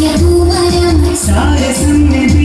സത്യകുമരം സാരസംഗതി